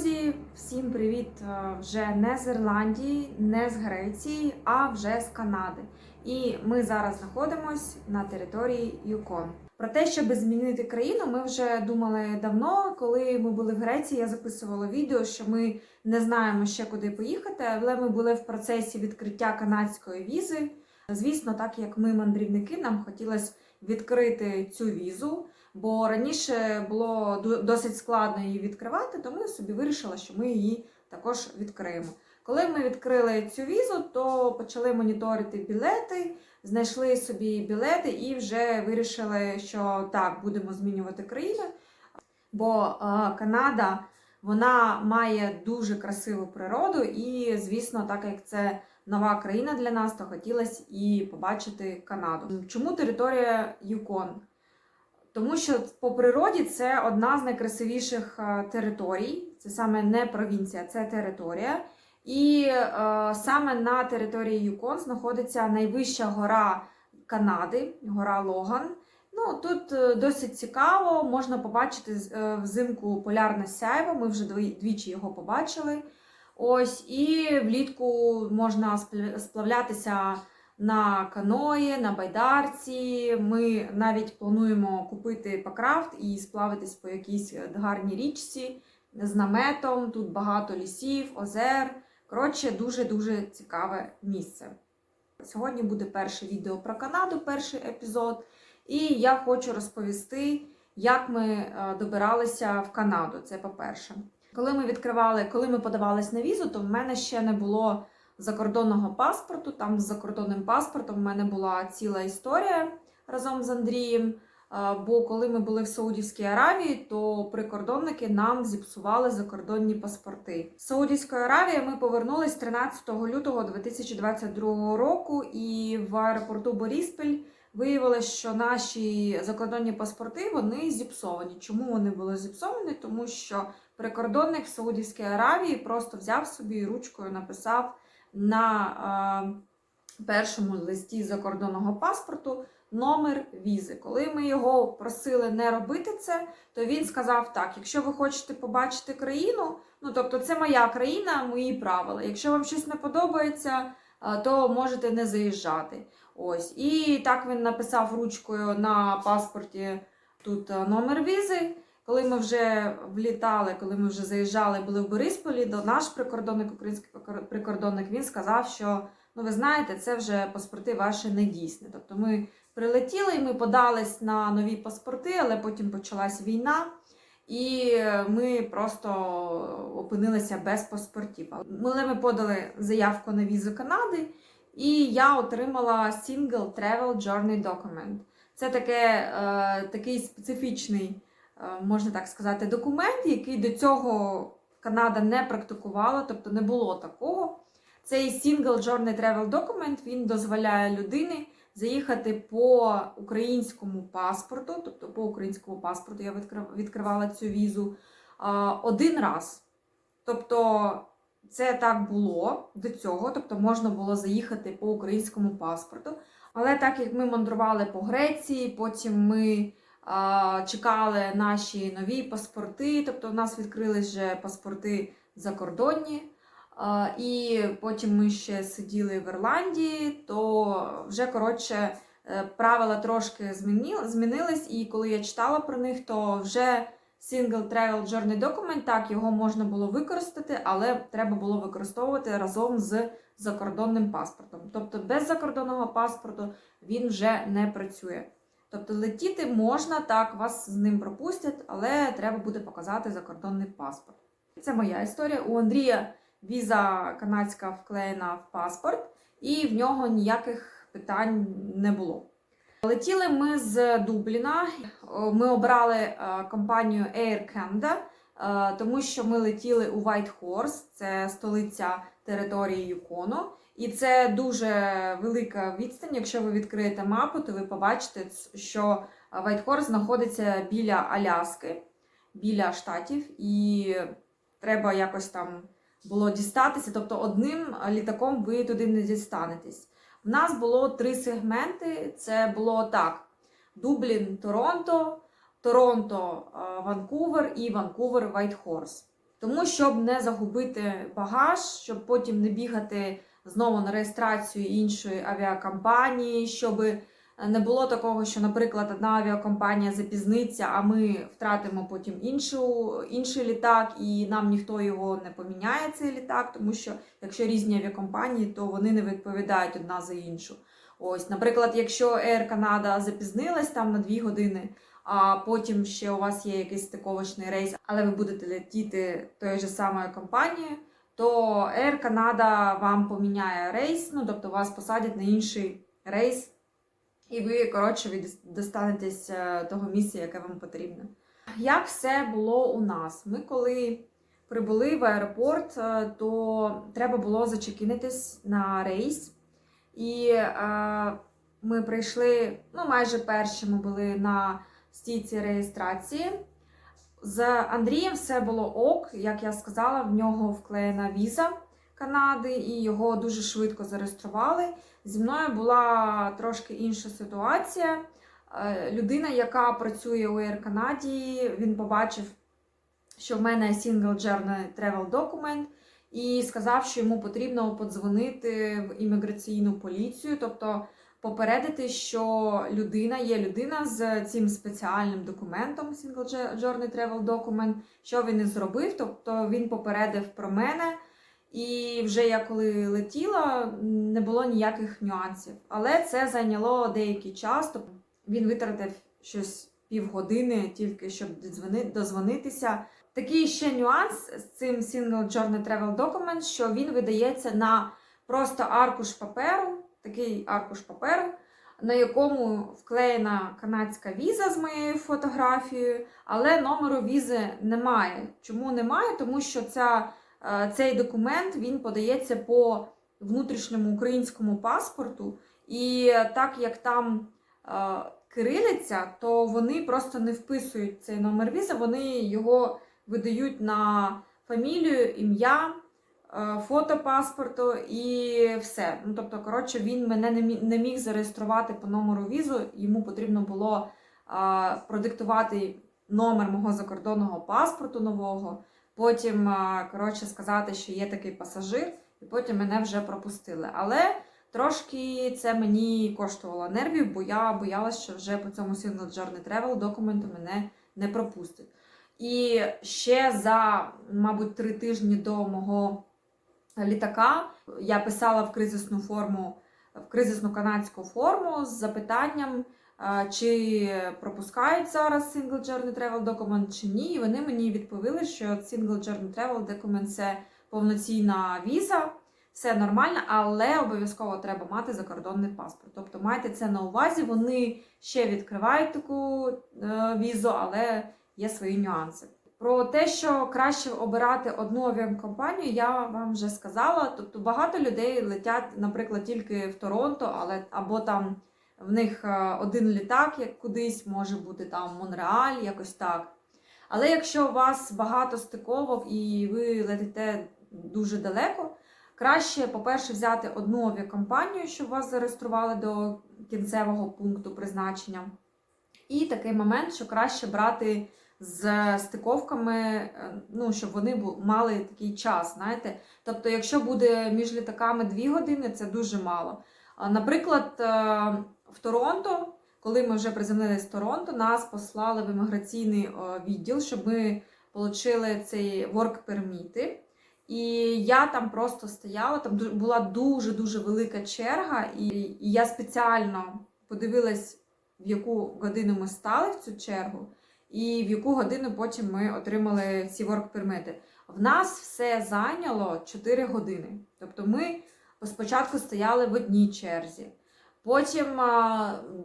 Друзі, всім привіт! Е, Вже не з Ірландії, не з Греції, а вже з Канади. І ми зараз знаходимося на території Юкон. Про те, щоб змінити країну, ми вже думали давно. Коли ми були в Греції, я записувала відео, що ми не знаємо ще куди поїхати, але ми були в процесі відкриття канадської візи. Звісно, так як ми мандрівники, нам хотілося відкрити цю візу. Бо раніше було досить складно її відкривати, тому я собі вирішила, що ми її також відкриємо. Коли ми відкрили цю візу, то почали моніторити білети, знайшли собі білети і вже вирішили, що так, будемо змінювати країну. Бо Канада вона має дуже красиву природу, і, звісно, так як це нова країна для нас, то хотілося і побачити Канаду. Чому територія Юкон? Тому що по природі це одна з найкрасивіших е, територій. Це саме не провінція, це територія. І е, саме на території Юкон знаходиться найвища гора Канади, гора Логан. Ну тут е, досить цікаво, можна побачити е, взимку полярне сяйво. Ми вже двічі його побачили. Ось, і влітку можна спл- сплавлятися на каної, на байдарці. Ми навіть плануємо купити пакрафт і сплавитись по якійсь е, гарній річці з наметом. Тут багато лісів, озер. Коротше, дуже-дуже цікаве місце. Сьогодні буде перше відео про Канаду, перший епізод. І я хочу розповісти, як ми е, добиралися в Канаду. Це по-перше. Коли ми відкривали, коли ми подавались на візу, то в мене ще не було закордонного паспорту. Там з закордонним паспортом в мене була ціла історія разом з Андрієм. Бо коли ми були в Саудівській Аравії, то прикордонники нам зіпсували закордонні паспорти. З Саудівської Аравії ми повернулись 13 лютого 2022 року, і в аеропорту Боріспіль виявилось, що наші закордонні паспорти вони зіпсовані. Чому вони були зіпсовані? Тому що прикордонник в Саудівській Аравії просто взяв собі ручкою написав на е, першому листі закордонного паспорту номер візи. Коли ми його просили не робити це, то він сказав так: якщо ви хочете побачити країну, ну тобто це моя країна, мої правила. Якщо вам щось не подобається, е, то можете не заїжджати. Ось. І так він написав ручкою на паспорті тут е, номер візи. Коли ми вже влітали, коли ми вже заїжджали, були в Борисполі, то наш прикордонник, український прикордонник, він сказав, що ну ви знаєте, це вже паспорти ваші не дійсні. Тобто ми прилетіли і ми подались на нові паспорти, але потім почалась війна, і ми просто опинилися без паспортів. Але ми подали заявку на візу Канади, і я отримала Single Travel Journey Document. Це таке, е, такий специфічний, можна так сказати, документ, який до цього Канада не практикувала, тобто не було такого. Цей Single Journey Travel Document він дозволяє людині заїхати по українському паспорту, тобто по українському паспорту я відкривала цю візу один раз. Тобто це так було до цього, тобто можна було заїхати по українському паспорту. Але так як ми мандрували по Греції, потім ми чекали наші нові паспорти, тобто в нас відкрились вже паспорти закордонні. І потім ми ще сиділи в Ірландії, то вже коротше е, правила трошки змінились, і коли я читала про них, то вже Single Travel Journey Document, так, його можна було використати, але треба було використовувати разом з закордонним паспортом. Тобто без закордонного паспорту він вже не працює. Тобто летіти можна, так, вас з ним пропустять, але треба буде показати закордонний паспорт. Це моя історія. У Андрія віза канадська вклеєна в паспорт, і в нього ніяких питань не було. Летіли ми з Дубліна. Ми обрали е, компанію Air Canada, е, тому що ми летіли у Whitehorse, це столиця території Юкону. І це дуже велика відстань. Якщо ви відкриєте мапу, то ви побачите, що Whitehorse знаходиться біля Аляски, біля штатів, і треба якось там було дістатися. Тобто одним літаком ви туди не дістанетесь. В нас було три сегменти. Це було так: Дублін, Торонто, Торонто, Ванкувер і Ванкувер Вайтхорс. Тому, щоб не загубити багаж, щоб потім не бігати знову на реєстрацію іншої авіакомпанії, щоб не було такого, що, наприклад, одна авіакомпанія запізниться, а ми втратимо потім іншу, інший літак, і нам ніхто його не поміняє, цей літак, тому що якщо різні авіакомпанії, то вони не відповідають одна за іншу. Ось, наприклад, якщо Air Canada запізнилась там на 2 години, а потім ще у вас є якийсь стиковочний рейс, але ви будете летіти тою ж самою компанією, то Air Canada вам поміняє рейс, ну тобто вас посадять на інший рейс, і ви, коротше, ви достанетесь е, того місця, яке вам потрібно. Як все було у нас? Ми коли прибули в аеропорт, е, то треба було зачекінитись на рейс. І е, ми прийшли, ну, майже перші ми були на стійці реєстрації. З Андрієм все було ок, як я сказала, в нього вклеєна віза Канади, і його дуже швидко зареєстрували. Зі мною була трошки інша ситуація. Е, Людина, яка працює у Air Канаді, він побачив, що в мене Single Journey Travel Document, і сказав, що йому потрібно подзвонити в імміграційну поліцію, тобто попередити, що людина є людина з цим спеціальним документом Single Journey Travel Document, що він і зробив. Тобто він попередив про мене. І вже я коли летіла, не було ніяких нюансів. Але це зайняло деякий час. Тобто він витратив щось півгодини тільки щоб дозвонитися. Такий ще нюанс з цим Single Journey Travel Document, що він видається на просто аркуш паперу, такий аркуш паперу, на якому вклеєна канадська віза з моєю фотографією, але номеру візи немає. Чому немає? Тому що ця, е, цей документ він подається по внутрішньому українському паспорту, і так як там е, кирилиця, то вони просто не вписують цей номер візи, вони його видають на фамілію, ім'я, фото паспорту і все. Ну, тобто, коротше, він мене не міг, зареєструвати по номеру візу. Йому потрібно було е, продиктувати номер мого закордонного паспорту нового. Потім, е, коротше, сказати, що є такий пасажир, і потім мене вже пропустили. Але трошки це мені коштувало нервів, бо я боялася, що вже по цьому Single Journey Travel документу мене не пропустять. І ще за, мабуть, три тижні до мого літака я писала в кризисну форму, в кризисну канадську форму з запитанням, е, чи пропускають зараз Single Journey Travel Document чи ні. І вони мені відповіли, що Single Journey Travel Document це повноцінна віза, все нормально, але обов'язково треба мати закордонний паспорт. Тобто майте це на увазі, вони ще відкривають таку е, візу, але є свої нюанси. Про те, що краще обирати одну авіакомпанію, я вам вже сказала. Тобто багато людей летять, наприклад, тільки в Торонто, але або там в них е, один літак, як кудись, може бути там Монреаль, якось так. Але якщо у вас багато стиковок і ви летите дуже далеко, краще, по-перше, взяти одну авіакомпанію, щоб вас зареєстрували до кінцевого пункту призначення. І такий момент, що краще брати з стиковками, е, ну, щоб вони мали такий час, знаєте. Тобто, якщо буде між літаками 2 години, це дуже мало. Наприклад, е, в Торонто, коли ми вже приземлились в Торонто, нас послали в імміграційний е, відділ, щоб ми отримали цей work permit. І я там просто стояла, там була дуже-дуже велика черга, і я спеціально подивилась, в яку годину ми стали в цю чергу, і в яку годину потім ми отримали ці work-пермити. В нас все зайняло 4 години. Тобто ми спочатку стояли в одній черзі, потім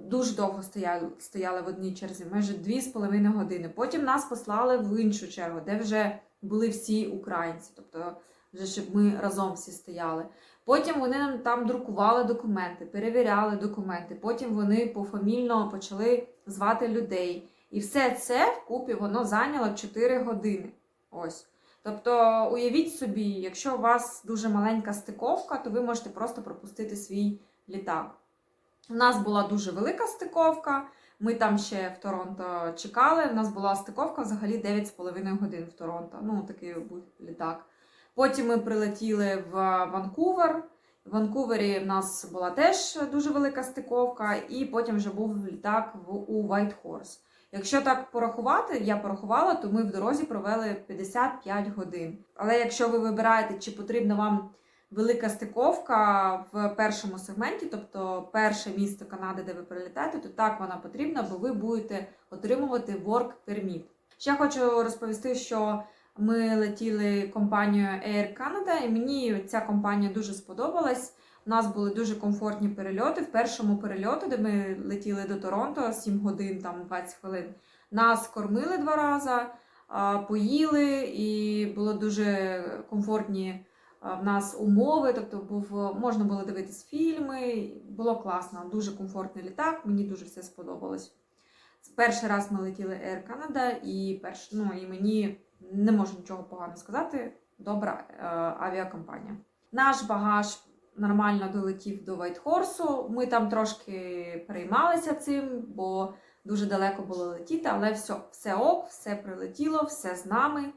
дуже довго стояли, стояли в одній черзі, майже 2,5 години. Потім нас послали в іншу чергу, де вже були всі українці, тобто вже щоб ми разом всі стояли. Потім вони нам там друкували документи, перевіряли документи. Потім вони пофамільно почали звати людей. І все це вкупі воно зайняло 4 години. Ось. Тобто, уявіть собі, якщо у вас дуже маленька стиковка, то ви можете просто пропустити свій літак. У нас була дуже велика стиковка. Ми там ще в Торонто чекали. У нас була стиковка взагалі 9,5 годин в Торонто. Ну, такий був літак. Потім ми прилетіли в Ванкувер. В Ванкувері в нас була теж дуже велика стиковка, і потім вже був літак у Whitehorse. Якщо так порахувати, я порахувала, то ми в дорозі провели 55 годин. Але якщо ви вибираєте, чи потрібна вам велика стиковка в першому сегменті, тобто перше місто Канади, де ви прилітаєте, то так вона потрібна, бо ви будете отримувати work permit. Ще хочу розповісти, що ми летіли компанією Air Canada, і мені ця компанія дуже сподобалась. У нас були дуже комфортні перельоти. В першому перельоті, де ми летіли до Торонто 7 годин, там 20 хвилин, нас кормили два рази, поїли, і було дуже комфортні в нас умови. Тобто був, можна було дивитись фільми, було класно, дуже комфортний літак, мені дуже все сподобалось. Перший раз ми летіли Air Canada, і, перш, ну, і мені не можу нічого поганого сказати. Добра е, авіакомпанія. Наш багаж нормально долетів до Вайтхорсу. Ми там трошки переймалися цим, бо дуже далеко було летіти, але все, все ок, все прилетіло, все з нами.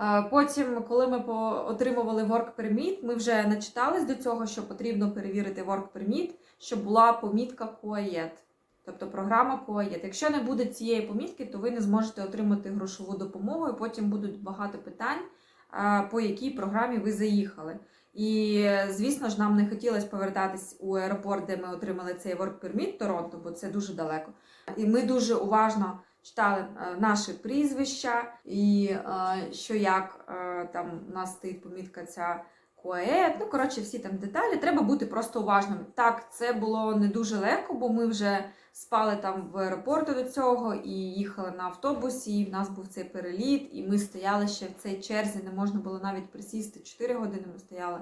Е, Потім, коли ми отримували Work Permit, ми вже начитались до цього, що потрібно перевірити Work Permit, щоб була помітка QAED, тобто програма QAED. Якщо не буде цієї помітки, то ви не зможете отримати грошову допомогу, і потім будуть багато питань, е, по якій програмі ви заїхали. І, звісно ж, нам не хотілося повертатись у аеропорт, де ми отримали цей Work Permit Торонто, бо це дуже далеко. І ми дуже уважно читали е, наші прізвища, і е, що як е, там у нас стоїть помітка ця КОЕД, ну коротше, всі там деталі. Треба бути просто уважним. Так, це було не дуже легко, бо ми вже спали там в аеропорту до цього і їхали на автобусі. І в нас був цей переліт, і ми стояли ще в цій черзі. Не можна було навіть присісти. 4 години ми стояли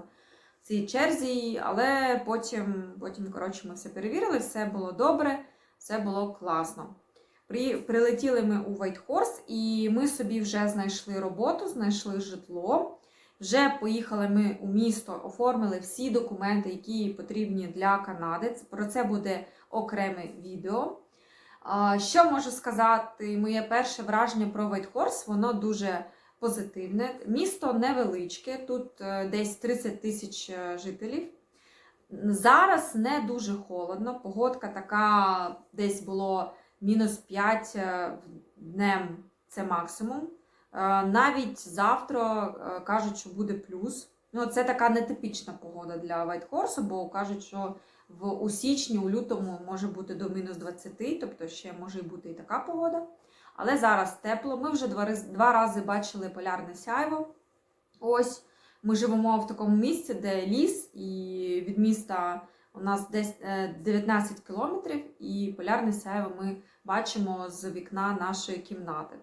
в цій черзі, але потім, потім коротше, ми все перевірили, все було добре, все було класно. При, прилетіли ми у Вайтхорс, і ми собі вже знайшли роботу, знайшли житло. Вже поїхали ми у місто, оформили всі документи, які потрібні для Канади. Про це буде окреме відео. Що можу сказати? Моє перше враження про Вайтхорс, воно дуже позитивне. Місто невеличке, тут е, десь 30 тисяч е, жителів. Зараз не дуже холодно. Погодка така десь було мінус 5 е, днем це максимум. Е, Навіть завтра е, кажуть, що буде плюс. Ну, це така нетипічна погода для Вайтхорсу, бо кажуть, що в у січні, у лютому може бути до мінус 20, тобто ще може бути і така погода. Але зараз тепло. Ми вже два два рази бачили полярне сяйво. Ось ми живемо в такому місці, де ліс, і від міста у нас десь е, 19 кілометрів, і полярне сяйво ми бачимо з вікна нашої кімнати.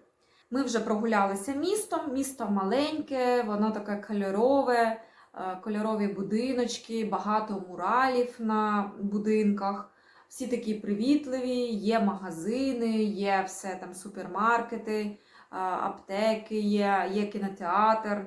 Ми вже прогулялися містом. Місто маленьке, воно таке кольорове, е, кольорові будиночки, багато муралів на будинках. Всі такі привітливі, є магазини, є все там супермаркети, е, аптеки, є, є кінотеатр.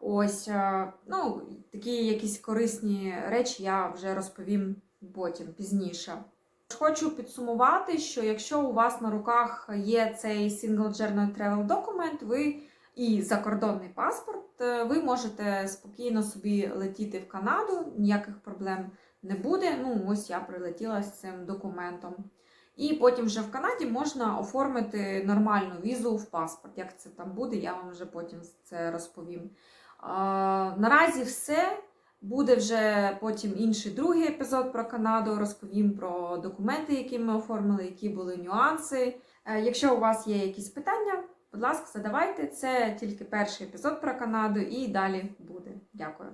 Ось, е, ну, такі якісь корисні речі я вже розповім потім, пізніше. Хочу підсумувати, що якщо у вас на руках є цей Single Journey Travel документ, ви і закордонний паспорт, е, ви можете спокійно собі летіти в Канаду, ніяких проблем не буде. Ну, ось я прилетіла з цим документом. І потім вже в Канаді можна оформити нормальну візу в паспорт. Як це там буде, я вам вже потім це розповім. А, наразі все. Буде вже потім інший другий епізод про Канаду. Розповім про документи, які ми оформили, які були нюанси. Е, Якщо у вас є якісь питання, будь ласка, задавайте. Це тільки перший епізод про Канаду, і далі буде. Дякую.